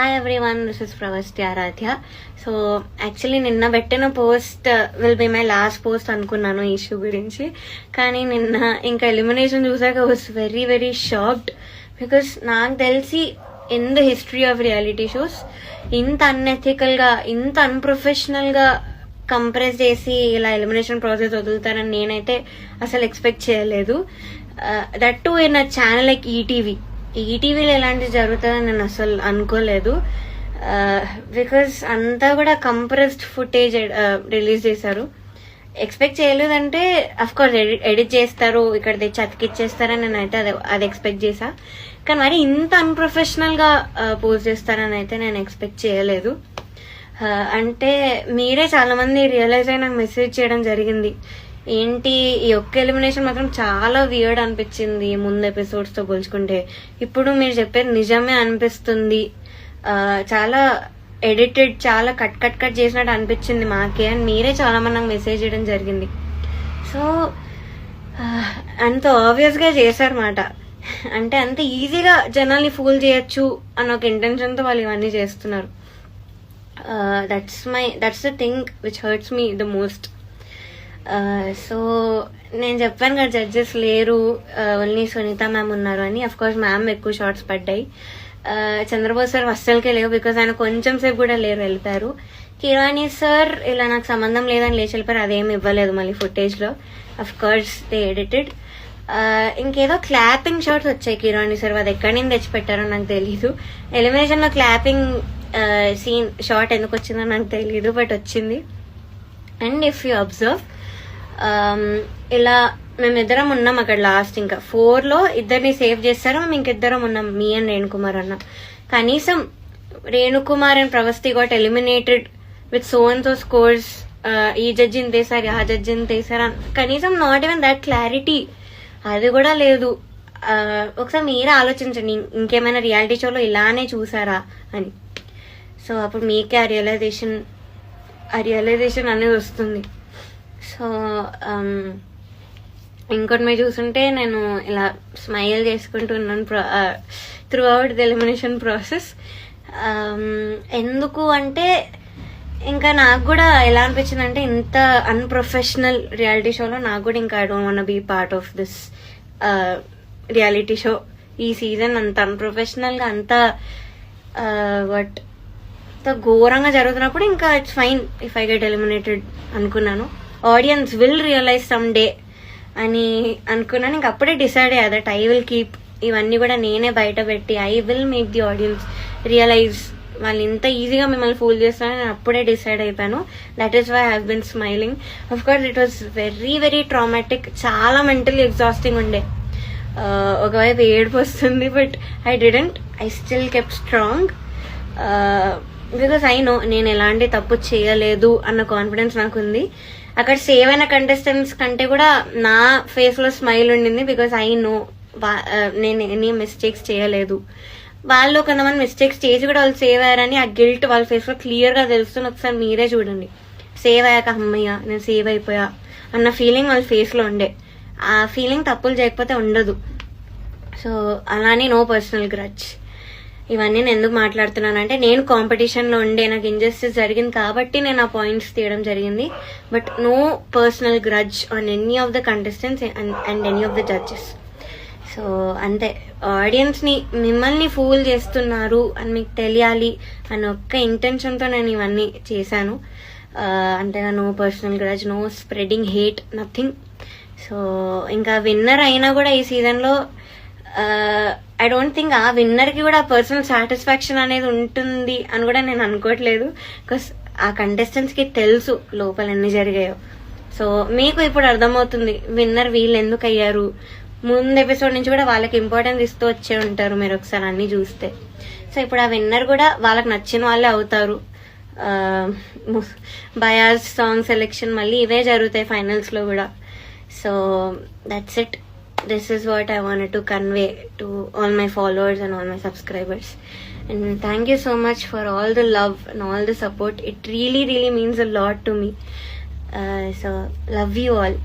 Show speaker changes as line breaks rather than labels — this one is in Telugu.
Hi every one this is Pravasthi Aaradhya so actually నిన్న పెట్టిన post will be my last post అనుకున్నాను ఈ ఇష్యూ గురించి. కానీ నిన్న ఇంకా ఎలిమినేషన్ చూసాక was very very shocked because నాకు తెలిసి in the history of reality shows ఇంత అన్ఎథికల్గా ఇంత అన్ప్రొఫెషనల్గా కంప్రెస్ చేసి ఇలా ఎలిమినేషన్ ప్రాసెస్ వదులుతారని నేనైతే అసలు ఎక్స్పెక్ట్ చేయలేదు. That to in a channel like ETV ఈటీవీలో ఎలాంటివి జరుగుతుందని నేను అసలు అనుకోలేదు. బికాస్ అంతా కూడా కంప్రెస్డ్ ఫుటేజ్ రిలీజ్ చేశారు. ఎక్స్పెక్ట్ చేయలేదంటే అఫ్ కోర్స్ ఎడిట్ చేస్తారు ఇక్కడ తెచ్చి అతికిచ్చేస్తారని నేను అయితే అది అది ఎక్స్పెక్ట్ చేశా. కానీ మరి ఇంత అన్ప్రొఫెషనల్గా పోస్ట్ చేస్తారని అయితే నేను ఎక్స్పెక్ట్ చేయలేదు. అంటే మీరే చాలా మంది రియలైజ్ అయి నాకు మెసేజ్ చేయడం జరిగింది. ఏంటి ఈ ఒక్క ఎలిమినేషన్ మాత్రం చాలా వియర్డ్ అనిపించింది ముందు ఎపిసోడ్స్తో పోల్చుకుంటే. ఇప్పుడు మీరు చెప్పేది నిజమే అనిపిస్తుంది. చాలా ఎడిటెడ్ చాలా కట్ కట్ కట్ చేసినట్టు అనిపించింది మాకే అని మీరే చాలా మంది నాకు మెసేజ్ చేయడం జరిగింది. సో అంత ఆబ్వియస్గా చేశారన్నమాట. అంటే అంత ఈజీగా జనాల్ని ఫూల్ చేయొచ్చు అన్న ఒక ఇంటెన్షన్తో వాళ్ళు ఇవన్నీ చేస్తున్నారు. That's my that's the thing which hurts me the most so నేను చెప్పాను కదా జడ్జెస్ లేరు ఓన్లీ సునీత మ్యామ్ ఉన్నారు అని. అఫ్ కోర్స్ మ్యామ్ ఎక్కువ షార్ట్స్ పడ్డాయి. చంద్రబోస్ సార్ అస్సలకే లేవు బికాస్ ఆయన కొంచెం సేపు కూడా లేరు వెళ్ళిపోయారు కిరాణి సార్ ఇలా నాకు సంబంధం లేదని లేచి వెళ్ళిపోయారు అదేమి ఇవ్వలేదు మళ్ళీ ఫుటేజ్లో. అఫ్ కోర్స్ దే ఎడిటెడ్ ఇంకేదో క్లాపింగ్ షార్ట్స్ వచ్చాయి కిరాణి సార్ అది ఎక్కడి నుంచి తెచ్చిపెట్టారో నాకు తెలీదు. ఎలిమినేషన్లో క్లాపింగ్ సీన్ షార్ట్ ఎందుకు వచ్చిందో నాకు తెలీదు బట్ వచ్చింది. అండ్ ఇఫ్ యూ అబ్జర్వ్ ఇలా మేమిద్దరం ఉన్నాం అక్కడ లాస్ట్ ఇంకా. ఫోర్లో ఇద్దరిని సేవ్ చేస్తారు మేము ఇంకిద్దరం ఉన్నాం మీ అండ్ రేణుకుమార్ అన్న. కనీసం Renukumar and Pravasthi got eliminated with so and so scores ఈ జడ్జి ఇంతేసారి ఆ జడ్జి ఇంతేసారి అని కనీసం నాట్ ఈవెన్ దట్ క్లారిటీ అది కూడా లేదు. ఒకసారి మీరే ఆలోచించండి ఇంకేమైనా రియాలిటీ షోలో ఇలానే చూసారా అని. సో అప్పుడు మీకే ఆ రియలైజేషన్ ఆ రియలైజేషన్ అనేది వస్తుంది. సో um, ఇంకోటి మీరు చూసుంటే నేను ఇలా స్మైల్ చేసుకుంటూ ఉన్నాను through out the elimination process ఎందుకు అంటే ఇంకా నాకు కూడా ఎలా అనిపించింది అంటే ఇంత అన్ప్రొఫెషనల్ రియాలిటీ షోలో నాకు కూడా ఇంకా I don't want be part of this reality show ఈ సీజన్ అంత అన్ప్రొఫెషనల్గా అంత uh, బట్ అంత ఘోరంగా జరుగుతున్నప్పుడు ఇంకా it's fine if I get eliminated అనుకున్నాను. Audience will realise some day అని అనుకున్నాను. ఇంక అప్పుడే డిసైడ్ అయ్యా దట్ ఐ విల్ కీప్ ఇవన్నీ కూడా నేనే బయట పెట్టి I will make the audience realise వాళ్ళు ఇంత ఈజీగా మిమ్మల్ని ఫూల్ చేస్తారని నేను అప్పుడే డిసైడ్ అయిపోయాను. That is why have been smiling of course it was very very traumatic చాలా మెంటలీ ఎగ్జాస్టింగ్ ఉండే. ఒకవైపు ఏడుపు వస్తుంది but I didn't I still kept strong because I know నేను ఎలాంటి తప్పు చేయలేదు అన్న కాన్ఫిడెన్స్ నాకు ఉంది. అక్కడ సేవ్ అయిన కంటెస్టెంట్స్ కంటే కూడా నా ఫేస్లో స్మైల్ ఉండింది బికాస్ ఐ నో నేను ఎనీ మిస్టేక్స్ చేయలేదు. వాళ్ళు కొంతమంది మిస్టేక్స్ చేసి కూడా వాళ్ళు సేవ్ అయ్యారని ఆ గిల్ట్ వాళ్ళ ఫేస్లో క్లియర్గా తెలుస్తుంది. ఒకసారి మీరే చూడండి. సేవ్ అయ్యాక అమ్మయ్య నేను సేవ్ అయిపోయా అన్న ఫీలింగ్ వాళ్ళ ఫేస్లో ఉండే. ఆ ఫీలింగ్ తప్పులు చేయకపోతే ఉండదు. సో అలానే నో పర్సనల్ గ్రచ్ ఇవన్నీ నేను ఎందుకు మాట్లాడుతున్నానంటే నేను కాంపిటీషన్లో ఉండే నాకు ఇంజస్టిస్ జరిగింది కాబట్టి నేను ఆ పాయింట్స్ తీయడం జరిగింది. But no personal grudge on any of the contestants and any of the judges so అంతే. ఆడియన్స్ని మిమ్మల్ని ఫూల్ చేస్తున్నారు అని మీకు తెలియాలి అని ఒక్క ఇంటెన్షన్తో నేను ఇవన్నీ చేశాను. అంతేగా no personal grudge no spreading hate nothing so ఇంకా విన్నర్ అయినా కూడా ఈ సీజన్లో ఐ డోంట్ థింక్ ఆ విన్నర్కి కూడా పర్సనల్ సాటిస్ఫాక్షన్ అనేది ఉంటుంది అని కూడా నేను అనుకోవట్లేదు. బికాస్ ఆ కంటెస్టెంట్స్కి తెలుసు లోపల ఎన్ని జరిగాయో. సో మీకు ఇప్పుడు అర్థమవుతుంది విన్నర్ వీళ్ళు ఎందుకు అయ్యారు. ముందు ఎపిసోడ్ నుంచి కూడా వాళ్ళకి ఇంపార్టెన్స్ ఇస్తూ వచ్చే ఉంటారు మీరు ఒకసారి అన్ని చూస్తే. సో ఇప్పుడు ఆ విన్నర్ కూడా వాళ్ళకి నచ్చిన వాళ్ళే అవుతారు. బయాస్ సాంగ్ సెలెక్షన్ మళ్ళీ ఇవే జరుగుతాయి ఫైనల్స్లో కూడా. So that's it this is what I wanted to convey to all my followers and all my subscribers. And thank you so much for all the love and all the support. It really, really means a lot to me. Uh, so, love you all.